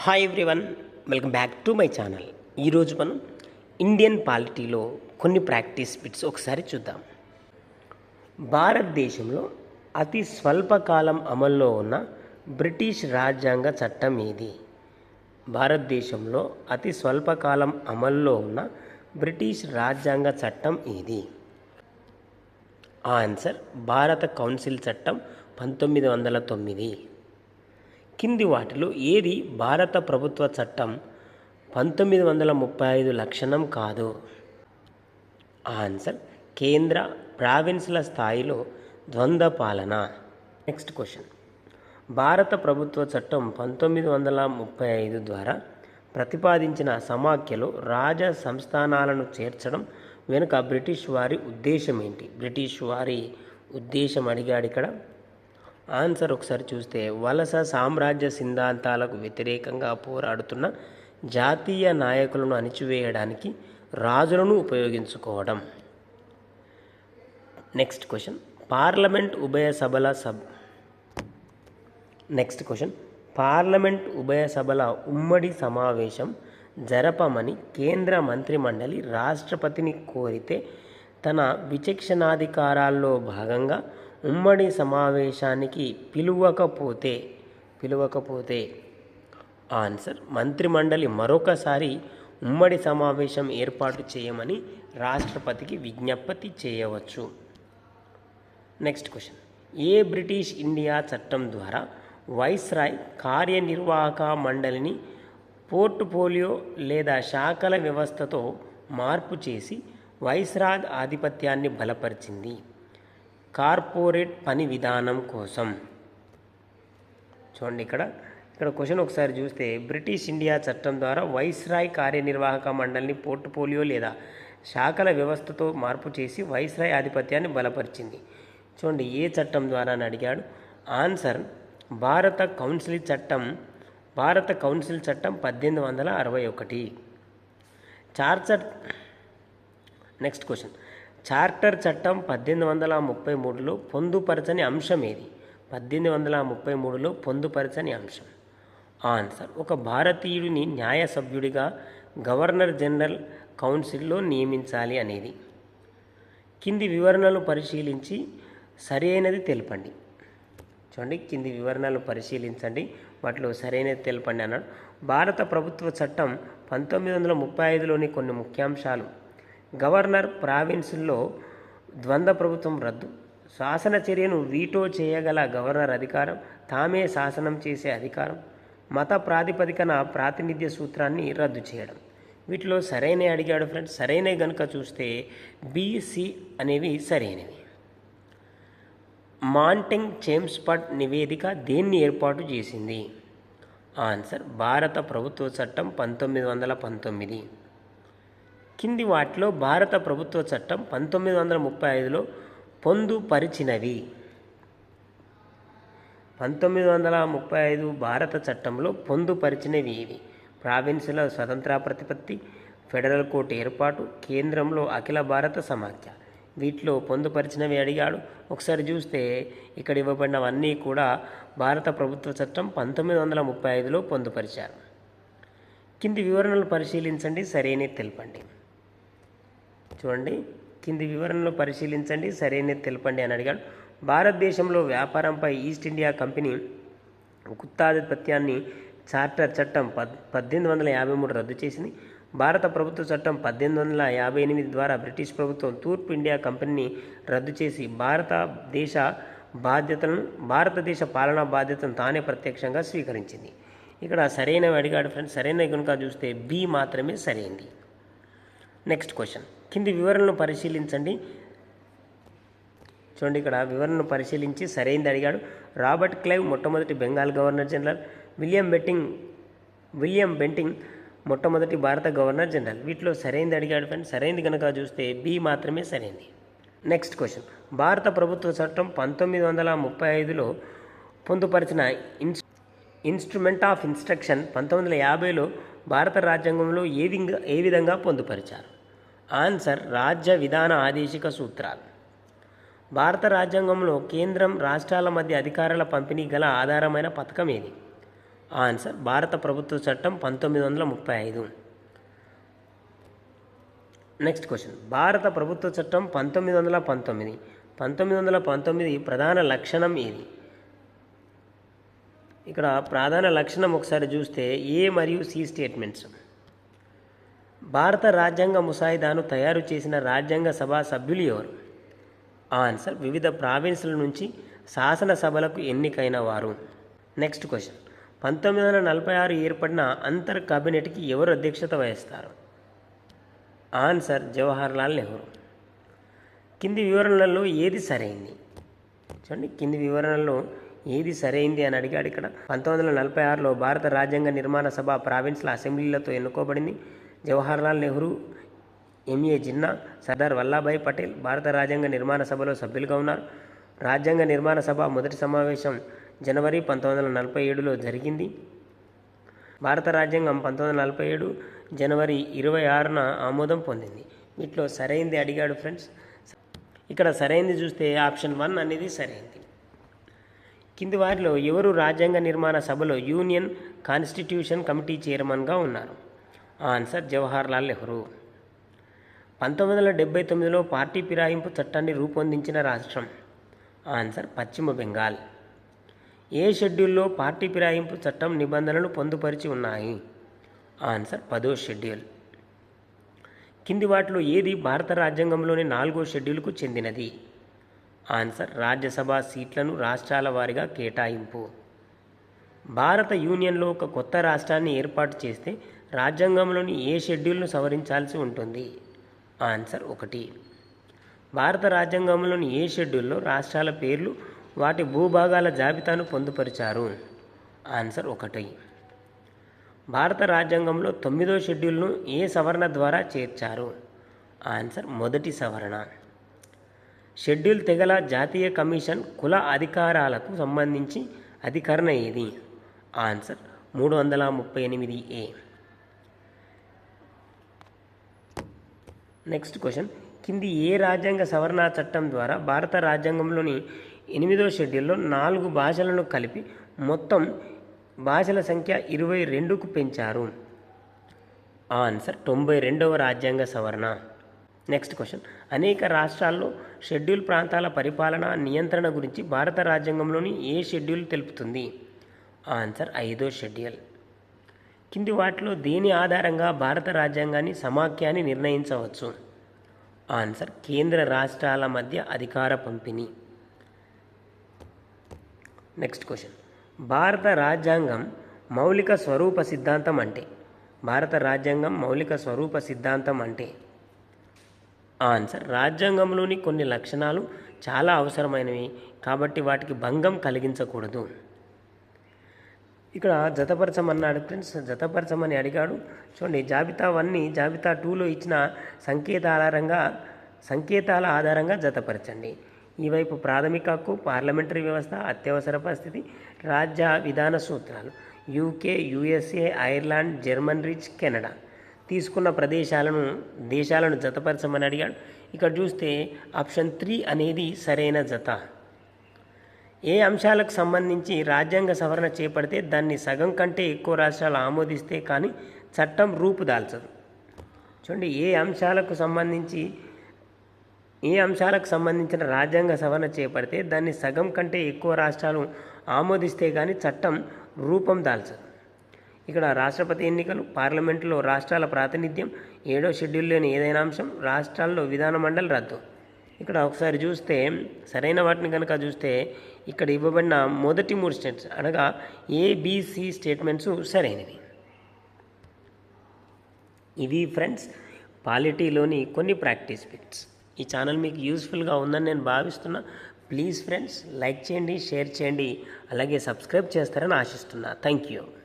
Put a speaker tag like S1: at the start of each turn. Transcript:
S1: Hi everyone welcome back to my channel ఈరోజు మనం Indian పాలిటీలో కొన్ని ప్రాక్టీస్ బిట్స్ ఒకసారి చూద్దాం. భారతదేశంలో అతి స్వల్పకాలం అమల్లో ఉన్న బ్రిటిష్ రాజ్యాంగ చట్టం ఏది? భారతదేశంలో అతి స్వల్పకాలం అమల్లో ఉన్న బ్రిటిష్ రాజ్యాంగ చట్టం ఏది? ఆన్సర్ భారత కౌన్సిల్ చట్టం పంతొమ్మిది వందల తొమ్మిది. కింది వాటిలో ఏది భారత ప్రభుత్వ చట్టం పంతొమ్మిది వందల ముప్పై ఐదు లక్షణం కాదు? ఆన్సర్ కేంద్ర ప్రావిన్స్ల స్థాయిలో ద్వంద్వ పాలన నెక్స్ట్ క్వశ్చన్. భారత ప్రభుత్వ చట్టం పంతొమ్మిది వందల ముప్పై ఐదు ద్వారా ప్రతిపాదించిన సమాఖ్యలో రాజ సంస్థానాలను చేర్చడం వెనుక బ్రిటిష్ వారి ఉద్దేశం ఏంటి? బ్రిటిష్ వారి ఉద్దేశం అడిగాడు ఇక్కడ. ఆన్సర్ ఒకసారి చూస్తే వలస సామ్రాజ్య సిద్ధాంతాలకు వ్యతిరేకంగా పోరాడుతున్న జాతీయ నాయకులను అణిచివేయడానికి రాజులను ఉపయోగించుకోవడం. నెక్స్ట్ క్వశ్చన్ పార్లమెంట్ ఉభయ సభల సబ్ నెక్స్ట్ క్వశ్చన్ పార్లమెంట్ ఉభయ సభల ఉమ్మడి సమావేశం జరపమని కేంద్ర మంత్రిమండలి రాష్ట్రపతిని కోరితే తన విచక్షణాధికారాల్లో భాగంగా ఉమ్మడి సమావేశానికి పిలువకపోతే పిలువకపోతే ఆన్సర్ మంత్రిమండలి మరొకసారి ఉమ్మడి సమావేశం ఏర్పాటు చేయమని రాష్ట్రపతికి విజ్ఞప్తి చేయవచ్చు. Next question. ఏ బ్రిటిష్ ఇండియా చట్టం ద్వారా వైస్రాయ్ కార్యనిర్వాహక మండలిని పోర్ట్ఫోలియో లేదా శాఖల వ్యవస్థతో మార్పు చేసి వైస్రాగ్ ఆధిపత్యాన్ని బలపరిచింది? కార్పొరేట్ పని విధానం కోసం. చూడండి ఇక్కడ. ఇక్కడ క్వశ్చన్ ఒకసారి చూస్తే బ్రిటిష్ ఇండియా చట్టం ద్వారా వైస్రాయ్ కార్యనిర్వాహక మండలిని పోర్ట్ఫోలియో లేదా శాఖల వ్యవస్థతో మార్పు చేసి వైస్రాయ్ ఆధిపత్యాన్ని బలపరిచింది. చూడండి ఏ చట్టం ద్వారా అని అడిగాడు. ఆన్సర్ భారత కౌన్సిల్ చట్టం భారత కౌన్సిల్ చట్టం పద్దెనిమిది వందల అరవై ఒకటి. చార్చర్ నెక్స్ట్ క్వశ్చన్. చార్టర్ చట్టం పద్దెనిమిది వందల ముప్పై మూడులో పొందుపరచని అంశం ఏది? పద్దెనిమిది వందల ముప్పై మూడులో పొందుపరచని అంశం. ఆన్సర్. ఒక భారతీయుడిని న్యాయ సభ్యుడిగా గవర్నర్ జనరల్ కౌన్సిల్లో నియమించాలి అనేది. కింది వివరణలు పరిశీలించి సరైనది తెలపండి. చూడండి కింది వివరణలు పరిశీలించండి. వాటిలో సరైనది తెలపండి అన్నాడు. భారత ప్రభుత్వ చట్టం పంతొమ్మిది వందల ముప్పై ఐదులోని కొన్ని ముఖ్యాంశాలు. గవర్నర్ ప్రావిన్సుల్లో ద్వంద్వ ప్రభుత్వం రద్దు. శాసన చర్యను వీటో చేయగల గవర్నర్ అధికారం తామే శాసనం చేసే అధికారం మత ప్రాతిపదికన ప్రాతినిధ్య సూత్రాన్ని రద్దు చేయడం. వీటిలో సరైన అడిగాడు ఫ్రెండ్స్. సరైన గనుక చూస్తే బిసి అనేవి సరైనవి. మాంటింగ్ చేమ్స్పట్ నివేదిక దేన్ని ఏర్పాటు చేసింది? ఆన్సర్ భారత ప్రభుత్వ చట్టం పంతొమ్మిది వందల పంతొమ్మిది. కింది వాటిలో భారత ప్రభుత్వ చట్టం పంతొమ్మిది వందల ముప్పై ఐదులో పొందుపరిచినవి. పంతొమ్మిది వందల ముప్పై ఐదు భారత చట్టంలో పొందుపరిచినవి ఇవి. ప్రావిన్సుల స్వతంత్ర ప్రతిపత్తి ఫెడరల్ కోర్టు ఏర్పాటు కేంద్రంలో అఖిల భారత సమాఖ్య. వీటిలో పొందుపరిచినవి అడిగాడు. ఒకసారి చూస్తే ఇక్కడ ఇవ్వబడినవన్నీ కూడా భారత ప్రభుత్వ చట్టం పంతొమ్మిది వందల ముప్పై ఐదులో పొందుపరిచారు. కింది వివరణలు పరిశీలించండి. సరైనది తెలపండి. చూడండి. కింది వివరణలు పరిశీలించండి. సరైనది తెలపండి అని అడిగాడు. భారతదేశంలో వ్యాపారంపై ఈస్ట్ ఇండియా కంపెనీ గుత్తాధిపత్యాన్ని చార్టర్ చట్టం పద్ పద్దెనిమిది వందల యాభై మూడు రద్దు చేసింది. భారత ప్రభుత్వ చట్టం పద్దెనిమిది వందల యాభై ఎనిమిది ద్వారా బ్రిటిష్ ప్రభుత్వం తూర్పు ఇండియా కంపెనీని రద్దు చేసి భారతదేశ బాధ్యతలను భారతదేశ పాలనా బాధ్యతను తానే ప్రత్యక్షంగా స్వీకరించింది. ఇక్కడ సరైనవి అడిగాడు ఫ్రెండ్స్. సరైనవి కనుక చూస్తే బి మాత్రమే సరైంది. Next question. కింది వివరణను పరిశీలించండి. చూడండి ఇక్కడ వివరణను పరిశీలించి సరైనది అడిగాడు. రాబర్ట్ క్లైవ్ మొట్టమొదటి Bengal governor general. William Bentinck William Bentinck మొట్టమొదటి భారత గవర్నర్ జనరల్. వీటిలో సరైనది అడిగాడు ఫ్రెండ్స్. సరైనది కనుక చూస్తే బి మాత్రమే సరైనది. Next question. భారత ప్రభుత్వ చట్టం పంతొమ్మిది వందల ముప్పై ఐదులో పొందుపరిచిన ఇన్స్ ఇన్స్ట్రుమెంట్ ఆఫ్ ఇన్స్ట్రక్షన్ పంతొమ్మిది వందల యాభైలో భారత రాజ్యాంగంలో ఏ విధంగా ఏ విధంగా పొందుపరిచారు? ఆన్సర్ రాజ్య విధాన ఆదేశిక సూత్రాలు. భారత రాజ్యాంగంలో కేంద్రం రాష్ట్రాల మధ్య అధికారాల పంపిణీ గల ఆధారమైన పథకం ఏది? ఆన్సర్ భారత ప్రభుత్వ చట్టం పంతొమ్మిది వందల ముప్పై ఐదు. Next question. భారత ప్రభుత్వ చట్టం పంతొమ్మిది వందల పంతొమ్మిది. పంతొమ్మిది వందల పంతొమ్మిది ప్రధాన లక్షణం ఏది? ఇక్కడ ప్రధాన లక్షణం ఒకసారి చూస్తే ఏ మరియు సి స్టేట్మెంట్స్. భారత రాజ్యాంగ ముసాయిదాను తయారు చేసిన రాజ్యాంగ సభ సభ్యులు ఎవరు? ఆన్సర్ వివిధ ప్రావిన్సుల నుంచి శాసనసభలకు ఎన్నికైన వారు. Next question. పంతొమ్మిది వందల నలభై ఆరు ఏర్పడిన అంతర్ కేబినెట్కి ఎవరు అధ్యక్షత వహిస్తారు? ఆన్సర్ జవహర్లాల్ నెహ్రూ. కింది వివరణలలో ఏది సరైంది? చూడండి కింది వివరణలో ఏది సరైంది అని అడిగాడు ఇక్కడ. పంతొమ్మిది వందల నలభై ఆరులో భారత రాజ్యాంగ నిర్మాణ సభ ప్రావిన్స్ల అసెంబ్లీలతో ఎన్నుకోబడింది. జవహర్లాల్ నెహ్రూ ఎంఏ జిన్నా సర్దార్ వల్లభాయ్ పటేల్ భారత రాజ్యాంగ నిర్మాణ సభలో సభ్యులుగా ఉన్నారు. రాజ్యాంగ నిర్మాణ సభ మొదటి సమావేశం జనవరి పంతొమ్మిది వందల నలభై ఏడులో జరిగింది. భారత రాజ్యాంగం పంతొమ్మిది వందల నలభై ఏడు జనవరి ఇరవై ఆరున ఆమోదం పొందింది. వీటిలో సరైంది అడిగాడు ఫ్రెండ్స్. ఇక్కడ సరైంది చూస్తే ఆప్షన్ వన్ అనేది సరైంది. కింది వారిలో ఎవరు రాజ్యాంగ నిర్మాణ సభలో యూనియన్ కాన్స్టిట్యూషన్ కమిటీ చైర్మన్గా ఉన్నారు? ఆన్సర్ జవహర్లాల్ నెహ్రూ. పంతొమ్మిది వందల డెబ్బై తొమ్మిదిలో పార్టీ ఫిరాయింపు చట్టాన్ని రూపొందించిన రాష్ట్రం. ఆన్సర్ పశ్చిమ బెంగాల్. ఏ షెడ్యూల్లో పార్టీ ఫిరాయింపు చట్టం నిబంధనలు పొందుపరిచి ఉన్నాయి? ఆన్సర్ పదో షెడ్యూల్. కింది వాటిలో ఏది భారత రాజ్యాంగంలోని నాలుగో షెడ్యూల్కు చెందినది? ఆన్సర్ రాజ్యసభ సీట్లను రాష్ట్రాల వారీగా కేటాయింపు. భారత యూనియన్లో ఒక కొత్త రాష్ట్రాన్ని ఏర్పాటు చేస్తే రాజ్యాంగంలోని ఏ షెడ్యూల్ను సవరించాల్సి ఉంటుంది? ఆన్సర్ ఒకటి. భారత రాజ్యాంగంలోని ఏ షెడ్యూల్లో రాష్ట్రాల పేర్లు వాటి భూభాగాల జాబితాను పొందుపరిచారు? ఆన్సర్ ఒకటి. భారత రాజ్యాంగంలో తొమ్మిదో షెడ్యూల్ను ఏ సవరణ ద్వారా చేర్చారు? ఆన్సర్ మొదటి సవరణ. షెడ్యూల్ తెగల జాతీయ కమిషన్ కుల అధికారాలకు సంబంధించి అధికరణ ఏది? ఆన్సర్ మూడు వందల ముప్పై ఎనిమిది ఏ. నెక్స్ట్ క్వశ్చన్ కింది ఏ రాజ్యాంగ సవరణ చట్టం ద్వారా భారత రాజ్యాంగంలోని ఎనిమిదో షెడ్యూల్లో నాలుగు భాషలను కలిపి మొత్తం భాషల సంఖ్య ఇరవై రెండుకు పెంచారు? ఆన్సర్ తొంభై రెండవ రాజ్యాంగ సవరణ. నెక్స్ట్ క్వశ్చన్ అనేక రాష్ట్రాల్లో షెడ్యూల్ ప్రాంతాల పరిపాలన నియంత్రణ గురించి భారత రాజ్యాంగంలోని ఏ షెడ్యూల్ తెలుపుతుంది? ఆన్సర్ ఐదో షెడ్యూల్. కింది వాటిలో దేని ఆధారంగా భారత రాజ్యాంగాన్ని సమాఖ్యాన్ని నిర్ణయించవచ్చు? ఆన్సర్ కేంద్ర రాష్ట్రాల మధ్య అధికార పంపిణీ. Next question. భారత రాజ్యాంగం మౌలిక స్వరూప సిద్ధాంతం అంటే? భారత రాజ్యాంగం మౌలిక స్వరూప సిద్ధాంతం అంటే? ఆన్సర్ రాజ్యాంగంలోని కొన్ని లక్షణాలు చాలా అవసరమైనవి కాబట్టి వాటికి భంగం కలిగించకూడదు. ఇక్కడ జతపరచమన్నాడు ఫ్రెండ్స్ జతపరచమని అడిగాడు. చూడండి జాబితా వన్ని జాబితా టూలో ఇచ్చిన సంకేత ఆధారంగా సంకేతాల ఆధారంగా జతపరచండి. ఈ వైపు ప్రాథమిక హక్కు పార్లమెంటరీ వ్యవస్థ అత్యవసర పరిస్థితి రాజ్య విధాన సూత్రాలు UK USA Ireland German Reich Canada తీసుకున్న ప్రదేశాలను దేశాలను జతపరచమని అడిగాడు. ఇక్కడ చూస్తే ఆప్షన్ త్రీ అనేది సరైన జత. ఏ అంశాలకు సంబంధించి రాజ్యాంగ సవరణ చేపడితే దాన్ని సగం కంటే ఎక్కువ రాష్ట్రాలు ఆమోదిస్తే కానీ చట్టం రూపుదాల్చదు చూడండి ఏ అంశాలకు సంబంధించి ఏ అంశాలకు సంబంధించిన రాజ్యాంగ సవరణ చేపడితే దాన్ని సగం కంటే ఎక్కువ రాష్ట్రాలు ఆమోదిస్తే కానీ చట్టం రూపం దాల్చదు. ఇక్కడ రాష్ట్రపతి ఎన్నికలు పార్లమెంటులో రాష్ట్రాల ప్రాతినిధ్యం ఏడో షెడ్యూల్లోని ఏదైనా అంశం రాష్ట్రాల్లో విధానమండలి రద్దు. ఇక్కడ ఒకసారి చూస్తే సరైన వాటిని కనుక చూస్తే ఇక్కడ ఇవ్వబడిన మొదటి మూడు స్టేట్స్ అనగా ఏబిసి స్టేట్మెంట్స్ సరైనవి. ఇవి ఫ్రెండ్స్ పాలిటీలోని కొన్ని ప్రాక్టీస్ బిట్స్ ఈ ఛానల్ మీకు యూస్ఫుల్గా ఉందని నేను భావిస్తున్నా. ప్లీజ్ ఫ్రెండ్స్ లైక్ చేయండి షేర్ చేయండి అలాగే సబ్స్క్రైబ్ చేస్తారని ఆశిస్తున్నా. Thank you